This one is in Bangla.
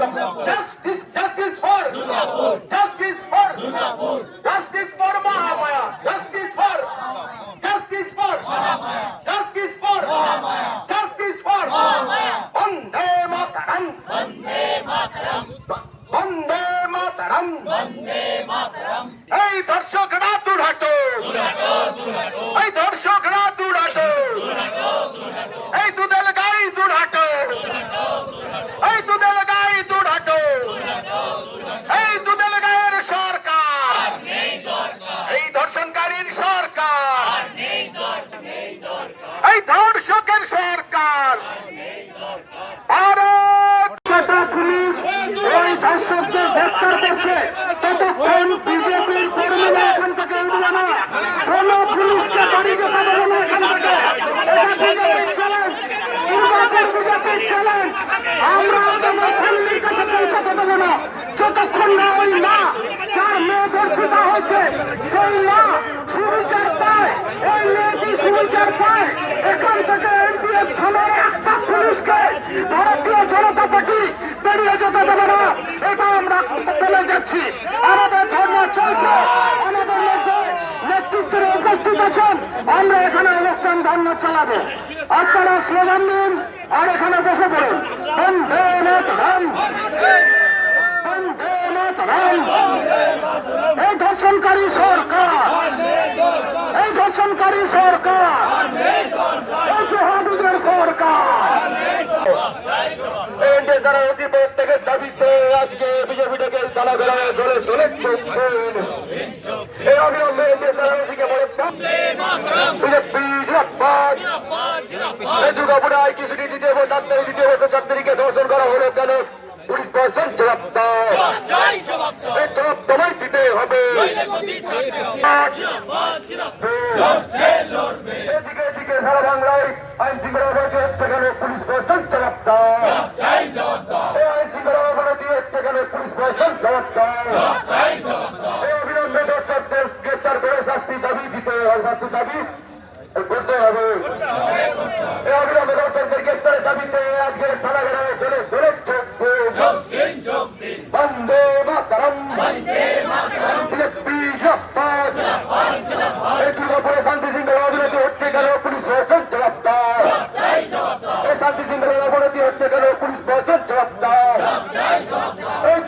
Justice, justice for Durgapur. Justice for Durgapur. Justice for Mahamaya. Justice for Justice for Mahamaya. Justice for Mahamaya. Justice for Mahamaya. Vande Mataram. Vande Mataram. Vande Mataram. Vande Mataram. এই দর্শকরা দূর হাটো দূর হাটো এই ধর্ষকের সরকার। ভারত! পুলিশ ওই ধর্ষকদের গ্রেপ্তার করছে। ততক্ষণ বিজেপির কর্মীরা এখান থেকে উঠবে না। কোন পুলিশকে বাড়ি যেতে দেবে না এখান থেকে। এটা চ্যালেঞ্জ নির্বাচন বিজেপির চ্যালেঞ্জ না। যতক্ষণ মা, যার মেয়ে হয়েছে, সেই মা সুবিচার পায়। ওই মেয়েটি সুবিচার পায়। বেরিয়ে যেতে দেবে না। এটা আমরা বলে যাচ্ছি। আমাদের ধর্ম চলছে। আমাদের মধ্যে নেতৃত্বের উপস্থিত আছেন। আমরা এখানে অবস্থান ধর্ণা চালাবো। আপনারা স্লোগান দিন আর এখানে বসে পড়ুন। বন্দে মাতরম। এই ধর্ষণকারী সরকার। এই ধর্ষণকারী সরকার এই জহাদুদের সরকার এনডিএ যারা ওসি পদ থেকে দাবিতে আজকে বিজেপি থেকে তালা বেড়ায় দলে দলে চলছেন এই অবিলম্বে এনডিএ ওসিকে বলে বিজেপি জিন্দাবাদ। এই দুর্গাপুরায় কৃষি দ্বিতীয় ডাক্তারি দ্বিতীয় বছর ছাত্রীকে ধর্ষণ করা হলো কেন? পুলিশ প্রশাসন জবাব দাও। এই জবাব তোমায় দিতে হবে। এদিকে এদিকে সারা বাংলায় আইন শৃঙ্খলা অবনতি হচ্ছে কেন পুলিশ প্রশাসন জবাব দাও এই আইন শৃঙ্খলা অবনতি হচ্ছে কেন পুলিশ প্রশাসন জবাব দাও এই অবিলম্বে দর্শকদের গ্রেপ্তার করে শাস্তি দাবি দিতে হবে শাস্তি দাবি করতে হবে। এই অবিলম্বে দর্শকদের গ্রেপ্তারের দাবিতে আজকে থানা এই